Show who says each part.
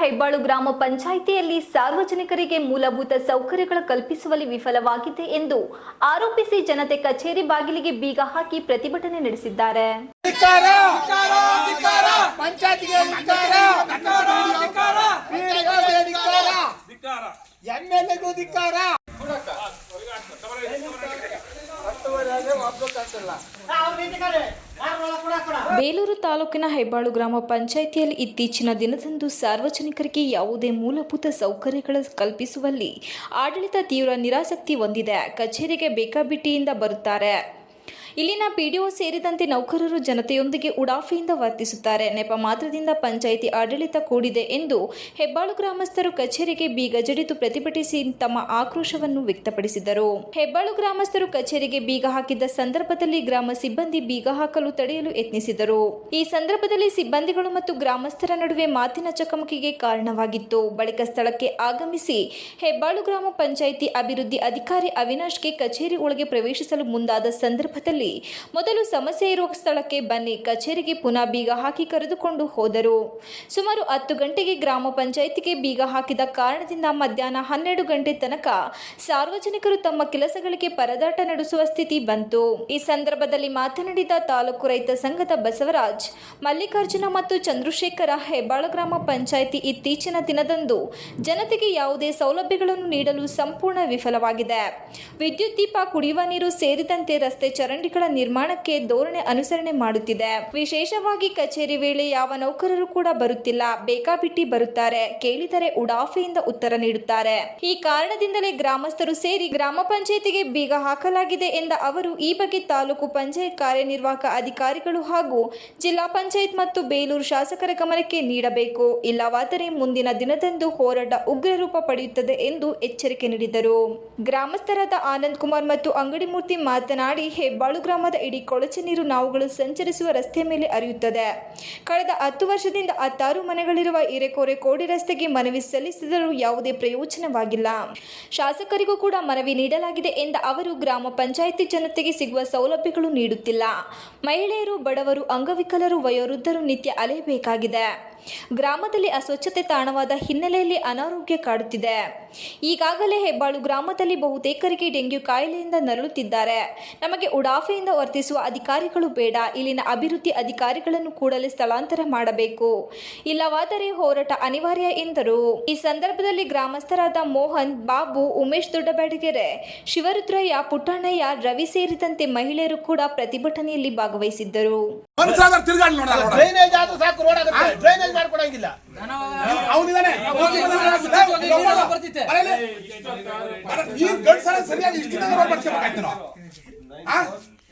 Speaker 1: ಹೆಬ್ಬಾಳು ಗ್ರಾಮ ಪಂಚಾಯಿತಿಯಲ್ಲಿ ಸಾರ್ವಜನಿಕರಿಗೆ ಮೂಲಭೂತ ಸೌಕರ್ಯಗಳ ಕಲ್ಪಿಸುವಲ್ಲಿ ವಿಫಲವಾಗಿದೆ ಎಂದು ಆರೋಪಿಸಿ ಜನತೆ ಕಚೇರಿ ಬಾಗಿಲಿಗೆ ಬೀಗ ಹಾಕಿ ಪ್ರತಿಭಟನೆ ನಡೆಸಿದ್ದಾರೆ.
Speaker 2: ಎಂ ಎಲ್ ಧಿಕ್ಕಾರ ಪೀಳಿಗೆಗೆ ಧಿಕ್ಕಾರ ಎಮ್ಎಲ್ಎಗೂ ಧಿಕ್ಕಾರ
Speaker 1: ಬೇಲೂರು ತಾಲೂಕಿನ ಹೆಬ್ಬಾಳು ಗ್ರಾಮ ಪಂಚಾಯಿತಿಯಲ್ಲಿ ಇತ್ತೀಚಿನ ದಿನದಂದು ಸಾರ್ವಜನಿಕರಿಗೆ ಯಾವುದೇ ಮೂಲಭೂತ ಸೌಕರ್ಯಗಳ ಕಲ್ಪಿಸುವಲ್ಲಿ ಆಡಳಿತ ತೀವ್ರ ನಿರಾಸಕ್ತಿ ಹೊಂದಿದೆ. ಕಚೇರಿಗೆ ಬೇಕಾಬಿಟ್ಟಿಯಿಂದ ಬರುತ್ತಾರೆ. ಇಲ್ಲಿನ ಪಿಡಿಒ ಸೇರಿದಂತೆ ನೌಕರರು ಜನತೆಯೊಂದಿಗೆ ಉಡಾಫೆಯಿಂದ ವರ್ತಿಸುತ್ತಾರೆ. ನೆಪ ಮಾತ್ರದಿಂದ ಪಂಚಾಯಿತಿ ಆಡಳಿತ ಕೂಡಿದೆ ಎಂದು ಹೆಬ್ಬಾಳು ಗ್ರಾಮಸ್ಥರು ಕಚೇರಿಗೆ ಬೀಗ ಜಡಿದು ಪ್ರತಿಭಟಿಸಿ ತಮ್ಮ ಆಕ್ರೋಶವನ್ನು ವ್ಯಕ್ತಪಡಿಸಿದರು. ಹೆಬ್ಬಾಳು ಗ್ರಾಮಸ್ಥರು ಕಚೇರಿಗೆ ಬೀಗ ಹಾಕಿದ್ದ ಸಂದರ್ಭದಲ್ಲಿ ಗ್ರಾಮ ಸಿಬ್ಬಂದಿ ಬೀಗ ಹಾಕಲು ತಡೆಯಲು ಯತ್ನಿಸಿದರು. ಈ ಸಂದರ್ಭದಲ್ಲಿ ಸಿಬ್ಬಂದಿಗಳು ಮತ್ತು ಗ್ರಾಮಸ್ಥರ ನಡುವೆ ಮಾತಿನ ಚಕಮಕಿಗೆ ಕಾರಣವಾಗಿತ್ತು. ಬಳಿಕ ಸ್ಥಳಕ್ಕೆ ಆಗಮಿಸಿ ಹೆಬ್ಬಾಳು ಗ್ರಾಮ ಪಂಚಾಯಿತಿ ಅಭಿವೃದ್ಧಿ ಅಧಿಕಾರಿ ಅವಿನಾಶ್ಗೆ ಕಚೇರಿ ಒಳಗೆ ಪ್ರವೇಶಿಸಲು ಮುಂದಾದ ಸಂದರ್ಭದಲ್ಲಿ ಮೊದಲು ಸಮಸ್ಯೆ ಇರುವ ಸ್ಥಳಕ್ಕೆ ಬನ್ನಿ. ಕಚೇರಿಗೆ ಪುನಃ ಬೀಗ ಹಾಕಿ ಕರೆದುಕೊಂಡು ಹೋದರು. ಸುಮಾರು ಹತ್ತು ಗಂಟೆಗೆ ಗ್ರಾಮ ಪಂಚಾಯಿತಿಗೆ ಬೀಗ ಹಾಕಿದ ಕಾರಣದಿಂದ ಮಧ್ಯಾಹ್ನ ಹನ್ನೆರಡು ಗಂಟೆ ತನಕ ಸಾರ್ವಜನಿಕರು ತಮ್ಮ ಕೆಲಸಗಳಿಗೆ ಪರದಾಟ ನಡೆಸುವ ಸ್ಥಿತಿ ಬಂತು. ಈ ಸಂದರ್ಭದಲ್ಲಿ ಮಾತನಾಡಿದ ತಾಲೂಕು ರೈತ ಸಂಘದ ಬಸವರಾಜ್, ಮಲ್ಲಿಕಾರ್ಜುನ ಮತ್ತು ಚಂದ್ರಶೇಖರ ಹೆಬ್ಬಾಳ ಗ್ರಾಮ ಪಂಚಾಯಿತಿ ಇತ್ತೀಚಿನ ದಿನದಂದು ಜನತೆಗೆ ಯಾವುದೇ ಸೌಲಭ್ಯಗಳನ್ನು ನೀಡಲು ಸಂಪೂರ್ಣ ವಿಫಲವಾಗಿದೆ. ವಿದ್ಯುತ್ ದೀಪ, ಕುಡಿಯುವ ನೀರು ಸೇರಿದಂತೆ ರಸ್ತೆ ಚರಂಡಿಗಳ ನಿರ್ಮಾಣಕ್ಕೆ ಧೋರಣೆ ಅನುಸರಣೆ ಮಾಡುತ್ತಿದೆ. ವಿಶೇಷವಾಗಿ ಕಚೇರಿ ವೇಳೆ ಯಾವ ನೌಕರರು ಕೂಡ ಬರುತ್ತಿಲ್ಲ. ಬೇಕಾಬಿಟ್ಟಿ ಬರುತ್ತಾರೆ. ಕೇಳಿದರೆ ಉಡಾಫೆಯಿಂದ ಉತ್ತರ ನೀಡುತ್ತಾರೆ. ಈ ಕಾರಣದಿಂದಲೇ ಗ್ರಾಮಸ್ಥರು ಸೇರಿ ಗ್ರಾಮ ಪಂಚಾಯಿತಿಗೆ ಬೀಗ ಹಾಕಲಾಗಿದೆ ಎಂದ ಅವರು, ಈ ಬಗ್ಗೆ ತಾಲೂಕು ಪಂಚಾಯತ್ ಕಾರ್ಯನಿರ್ವಾಹಕ ಅಧಿಕಾರಿಗಳು ಹಾಗೂ ಜಿಲ್ಲಾ ಪಂಚಾಯತ್ ಮತ್ತು ಬೇಲೂರು ಶಾಸಕರ ಗಮನಕ್ಕೆ ನೀಡಬೇಕು. ಇಲ್ಲವಾದರೆ ಮುಂದಿನ ದಿನದಂದು ಹೋರಾಟ ಉಗ್ರ ರೂಪ ಪಡೆಯುತ್ತದೆ ಎಂದು ಎಚ್ಚರಿಕೆ ನೀಡಿದರು. ಗ್ರಾಮಸ್ಥರಾದ ಆನಂದ್ ಕುಮಾರ್ ಮತ್ತು ಅಂಗಡಿ ಮೂರ್ತಿ ಮಾತನಾಡಿ ಹೆಬ್ಬಾಳು ಗ್ರಾಮದ ಇಡೀ ಕೊಳಚೆ ನೀರು ನಾವುಗಳು ಸಂಚರಿಸುವ ರಸ್ತೆಯ ಮೇಲೆ ಹರಿಯುತ್ತದೆ. ಕಳೆದ ಹತ್ತು ವರ್ಷದಿಂದ ಹತ್ತಾರು ಮನೆಗಳಿರುವ ಹಿರೇಕೋರೆ ಕೋಡಿ ರಸ್ತೆಗೆ ಮನವಿ ಸಲ್ಲಿಸಿದರೂ ಯಾವುದೇ ಪ್ರಯೋಜನವಾಗಿಲ್ಲ. ಶಾಸಕರಿಗೂ ಕೂಡ ಮನವಿ ನೀಡಲಾಗಿದೆ ಎಂದ ಅವರು, ಗ್ರಾಮ ಪಂಚಾಯಿತಿ ಜನತೆಗೆ ಸಿಗುವ ಸೌಲಭ್ಯಗಳು ನೀಡುತ್ತಿಲ್ಲ. ಮಹಿಳೆಯರು, ಬಡವರು, ಅಂಗವಿಕಲರು, ವಯೋವೃದ್ಧರು ನಿತ್ಯ ಅಲೆಯಬೇಕಾಗಿದೆ. ಗ್ರಾಮದಲ್ಲಿ ಅಸ್ವಚ್ಛತೆ ತಾಣವಾದ ಹಿನ್ನೆಲೆಯಲ್ಲಿ ಅನಾರೋಗ್ಯ ಕಾಡುತ್ತಿದೆ. ಈಗಾಗಲೇ ಹೆಬ್ಬಾಳು ಗ್ರಾಮದಲ್ಲಿ ಬಹುತೇಕರಿಗೆ ಡೆಂಗ್ಯೂ ಕಾಯಿಲೆಯಿಂದ ನರಳುತ್ತಿದ್ದಾರೆ. ನಮಗೆ ಉಡಾಫೆಯಿಂದ ವರ್ತಿಸುವ ಅಧಿಕಾರಿಗಳು ಬೇಡ. ಇಲ್ಲಿನ ಅಭಿವೃದ್ಧಿ ಅಧಿಕಾರಿಗಳನ್ನು ಕೂಡಲೇ ಸ್ಥಳಾಂತರ ಮಾಡಬೇಕು. ಇಲ್ಲವಾದರೆ ಹೋರಾಟ ಅನಿವಾರ್ಯ ಎಂದರು. ಈ ಸಂದರ್ಭದಲ್ಲಿ ಗ್ರಾಮಸ್ಥರಾದ ಮೋಹನ್ ಬಾಬು ಉಮೇಶ್ ದೊಡ್ಡಬೆಡಗೆರೆ ಶಿವರುದ್ರಯ್ಯ ಪುಟ್ಟಣ್ಣಯ್ಯ ರವಿ ಸೇರಿದಂತೆ ಮಹಿಳೆಯರು ಕೂಡ ಪ್ರತಿಭಟನೆಯಲ್ಲಿ ಭಾಗವಹಿಸಿದ್ದರು.
Speaker 2: ಸರಿಯಾಗಿ